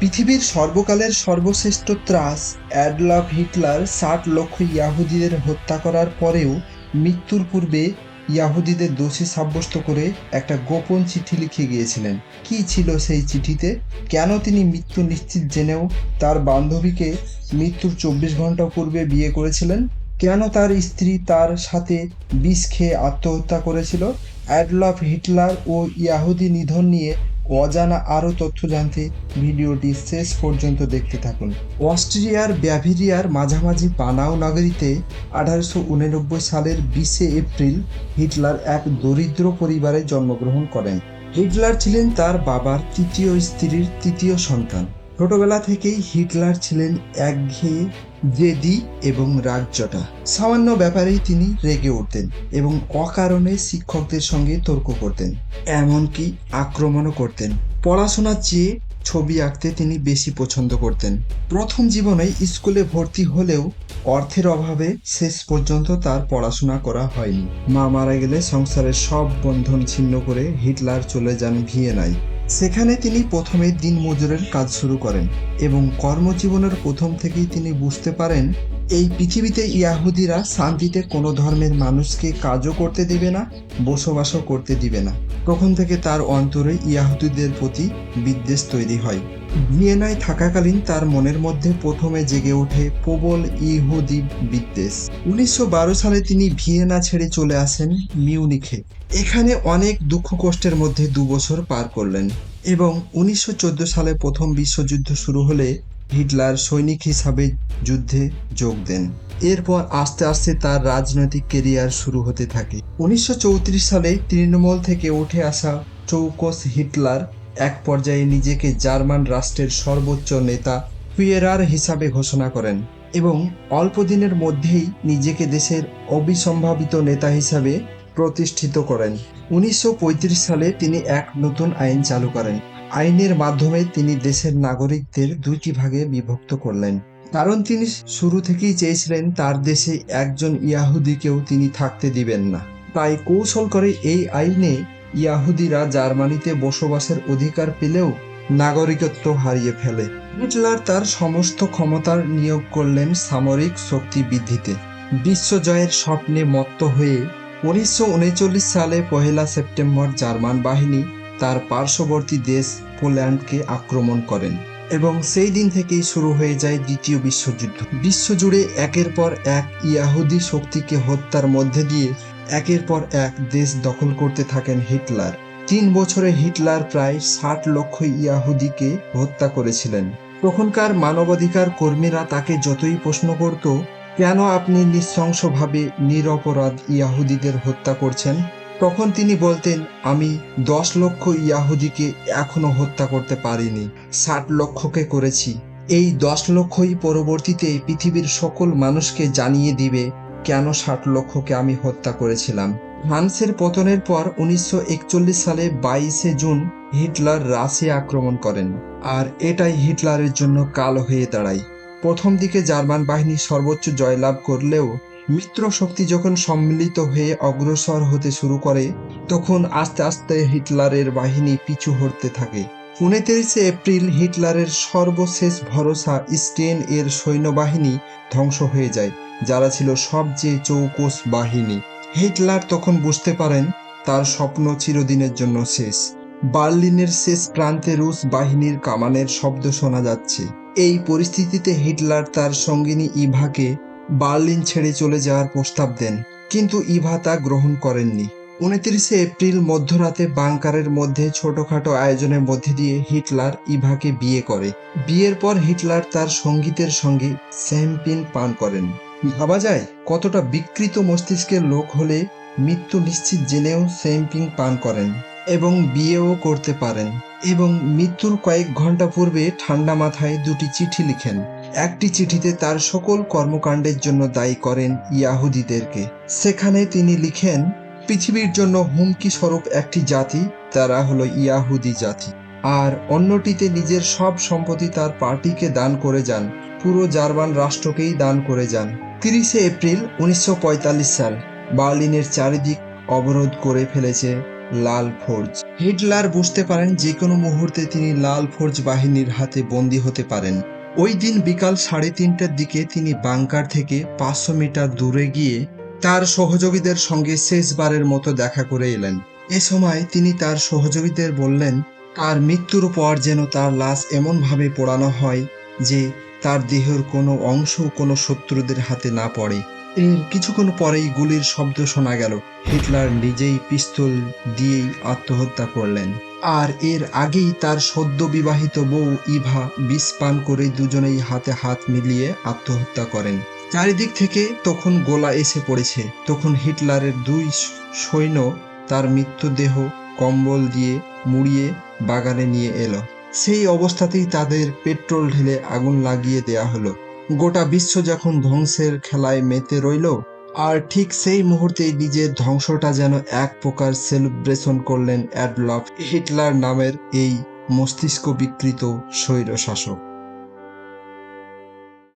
পৃথিবীর সর্বকালের সর্বশ্রেষ্ঠ ত্রাস, অ্যাডলফ হিটলার ষাট লক্ষ ইয়াহুদিদের হত্যা করার পরেও মৃত্যুর পূর্বে ইয়াহুদিদের দোষী সাব্যস্ত করে একটা গোপন চিঠি লিখে গিয়েছিলেন। কি ছিল সেই চিঠিতে? কেন তিনি মৃত্যু নিশ্চিত জেনেও তার বান্ধবীকে মৃত্যুর চব্বিশ ঘণ্টা পূর্বে বিয়ে করেছিলেন? কেন তার স্ত্রী তার সাথে বিষ খেয়ে আত্মহত্যা করেছিল? অ্যাডলফ হিটলার ও ইয়াহুদি নিধন নিয়ে অজানা আরও তথ্য জানতে ভিডিওটি শেষ পর্যন্ত দেখতে থাকুন। অস্ট্রিয়ার ব্যাভিরিয়ার মাঝামাঝি পানাও নগরীতে আঠারোশো উননব্বই সালের বিশে এপ্রিল হিটলার এক দরিদ্র পরিবারে জন্মগ্রহণ করেন। হিটলার ছিলেন তার বাবার তৃতীয় স্ত্রীর তৃতীয় সন্তান। ছোটবেলা থেকেই হিটলার ছিলেন একঘেয়ে, জেদি এবং রাগজটা সামান্য ব্যাপারেই তিনি রেগে উঠতেন এবং অকারণে শিক্ষকদের সঙ্গে তর্ক করতেন, এমনকি আক্রমণও করতেন। পড়াশোনার চেয়ে ছবি আঁকতে তিনি বেশি পছন্দ করতেন। প্রথম জীবনে স্কুলে ভর্তি হলেও অর্থের অভাবে শেষ পর্যন্ত তার পড়াশোনা করা হয়নি। মা মারা গেলে সংসারের সব বন্ধন ছিন্ন করে হিটলার চলে যান ভিয়েনায়। সেখানে তিনি প্রথমে দিন মজুরের কাজ শুরু করেন এবং কর্মজীবনের প্রথম থেকেই তিনি বুঝতে পারেন এই পৃথিবীতে ইয়াহুদিরা শান্তিতে কোনো ধর্মের মানুষকে কাজও করতে দিবে না, বসবাসও করতে দিবে না। তখন থেকে তার অন্তরে ইয়াহুদিদের প্রতি বিদ্বেষ তৈরি হয়। ভিয়েনায় থাকাকালীন তার মনের মধ্যে প্রথমে জেগে ওঠে প্রবল ইহুদি বিদ্বেষ। উনিশশো বারো সালে তিনি ভিয়েনা ছেড়ে চলে আসেন মিউনিখে। এখানে অনেক দুঃখ কষ্টের মধ্যে দু বছর পার করলেন। এবং উনিশশো চোদ্দ সালে প্রথম বিশ্বযুদ্ধ শুরু হলে হিটলার সৈনিক হিসাবে যুদ্ধে যোগ দেন। এরপর আস্তে আস্তে তার রাজনৈতিক কেরিয়ার শুরু হতে থাকে। উনিশশো চৌত্রিশ সালে তৃণমূল থেকে উঠে আসা চৌকস হিটলার এক পর্যায়ে নিজেকে জার্মান রাষ্ট্রের সর্বোচ্চ নেতা ফুয়েরার হিসাবে ঘোষণা করেন এবং অল্প দিনের মধ্যেই নিজেকে দেশের অবিসম্ভাবিত নেতা হিসাবে প্রতিষ্ঠিত করেন। উনিশশো পঁয়ত্রিশ সালে তিনি এক নতুন আইন চালু করেন। আইনের মাধ্যমে তিনি দেশের নাগরিকদের দুইটি ভাগে বিভক্ত করলেন। কারণ তিনি শুরু থেকেই চেয়েছিলেন তার দেশে একজন ইয়াহুদিকেও তিনি থাকতে দিবেন না। তাই কৌশল করে এই আইনে ইয়াহুদিরা জার্মানিতে বসবাসের অধিকার পেলেও নাগরিকত্ব হারিয়ে ফেলে। হিটলার তার সমস্ত ক্ষমতার নিয়োগ করলেন সামরিক শক্তি বৃদ্ধিতে। বিশ্বজয়ের স্বপ্নে মত্ত হয়ে উনিশশো উনচল্লিশ সালে পহেলা সেপ্টেম্বর জার্মান বাহিনী তার পার্শ্ববর্তী দেশ পোল্যান্ডকে আক্রমণ করেন এবং সেই দিন থেকেই শুরু হয়ে যায় দ্বিতীয় বিশ্বযুদ্ধ। বিশ্বজুড়ে একের পর এক ইয়াহুদি শক্তিকে হত্যার মধ্যে দিয়ে একের পর এক দেশ দখল করতে থাকেন হিটলার। তিন বছরে হিটলার প্রায় ষাট লক্ষ ইয়াহুদিকে হত্যা করেছিলেন। তখনকার মানবাধিকার কর্মীরা তাকে যতই প্রশ্ন করত, কেন আপনি নৃশংসভাবে নিরপরাধ ইয়াহুদিদের হত্যা করছেন? তখন তিনি বলতেন, আমি দশ লক্ষ ইয়াহুদিকে এখনও হত্যা করতে পারিনি, ষাট লক্ষকে করেছি। এই দশ লক্ষই পরবর্তীতে পৃথিবীর সকল মানুষকে জানিয়ে দিবে কেন ষাট লক্ষকে আমি হত্যা করেছিলাম। ফ্রান্সের পতনের পর উনিশশো একচল্লিশ সালে বাইশে জুন হিটলার রাশিয়া আক্রমণ করেন, আর এটাই হিটলারের জন্য কাল হয়ে দাঁড়ায়। প্রথম দিকে জার্মান বাহিনী সর্বোচ্চ জয়লাভ করলেও মিত্র শক্তি যখন সম্মিলিত হয়ে অগ্রসর হতে শুরু করে, তখন আস্তে আস্তে হিটলারের বাহিনী পিছু হটতে থাকে। উনত্রিশে এপ্রিল হিটলারের সর্বশেষ ভরসা স্টেন এর সৈন্যবাহিনী ধ্বংস হয়ে যায়, যারা ছিল সবচেয়ে চৌকস বাহিনী। হিটলার তখন বুঝতে পারেন, তার স্বপ্ন চিরদিনের জন্য শেষ। বার্লিনের শেষ প্রান্তে রুশ বাহিনীর কামানের শব্দ শোনা যাচ্ছে। এই পরিস্থিতিতে হিটলার তার সঙ্গিনী ইভাকে বার্লিন ছেড়ে চলে যাওয়ার প্রস্তাব দেন, কিন্তু ইভা তা গ্রহণ করেননি। উনত্রিশে এপ্রিল মধ্যরাতে বাংকারের মধ্যে ছোটখাটো আয়োজনের মধ্যে দিয়ে হিটলার ইভাকে বিয়ে করে। বিয়ের পর হিটলার তার সঙ্গীতের সঙ্গে স্যাম্পিন পান করেন। ভাবা যায়, কতটা বিকৃত মস্তিষ্কের লোক হলে মৃত্যু নিশ্চিত জেনেও স্যাম্পিং পান করেন এবং বিয়েও করতে পারেন এবং মৃত্যুর কয়েক ঘণ্টা পূর্বে ঠান্ডা মাথায় দুটি চিঠি লিখেন। একটি চিঠিতে তার সকল কর্মকাণ্ডের জন্য দায়ী করেন ইয়াহুদিদেরকে। সেখানে তিনি লিখেন, পৃথিবীর জন্য হুমকি স্বরূপ একটি জাতি, তারা হলো ইয়াহুদি জাতি। আর অন্যটিতে নিজের সব সম্পত্তি তার পার্টিকে দান করে যান, পুরো জার্মান রাষ্ট্রকেই দান করে যান। তিরিশে এপ্রিল উনিশশো পঁয়তাল্লিশ সাল, বার্লিনের চারিদিক অবরোধ করে ফেলেছে লাল ফৌজ হিটলার বুঝতে পারেন যে কোনো মুহূর্তে তিনি লাল ফৌজ বাহিনীর হাতে বন্দী হতে পারেন। ওই দিন বিকাল সাড়ে তিনটার দিকে তিনি বাংকার থেকে পাঁচশো মিটার দূরে গিয়ে তার সহযোগীদের সঙ্গে শেষবারের মতো দেখা করে এলেন। এ সময় তিনি তার সহযোগীদের বললেন তার মৃত্যুর পর যেন তার লাশ এমনভাবে পোড়ানো হয় যে তার দেহের কোনো অংশ কোনো শত্রুদের হাতে না পড়ে। এর কিছুক্ষণ পরেই গুলির শব্দ শোনা গেল। হিটলার নিজেই পিস্তল দিয়েই আত্মহত্যা করলেন। আর এর আগেই তার সদ্য বিবাহিত বউ ইভা বিষ পান করে দুজনেই হাতে হাত মিলিয়ে আত্মহত্যা করেন। চারিদিক থেকে তখন গোলা এসে পড়েছে। তখন হিটলারের দুই সৈন্য তার মৃত্যুদেহ কম্বল দিয়ে মুড়িয়ে বাগানে নিয়ে এলো। সেই অবস্থাতেই তাদের পেট্রোল ঢেলে আগুন লাগিয়ে দেয়া হলো। গোটা বিশ্ব যখন ধ্বংসের খেলায় মেতে রইল আর ঠিক সেই মুহূর্তেই নিজের ধ্বংসটা যেন এক প্রকার সেলিব্রেশন করলেন অ্যাডলফ হিটলার নামের এই মস্তিষ্ক বিকৃত স্বৈর শাসক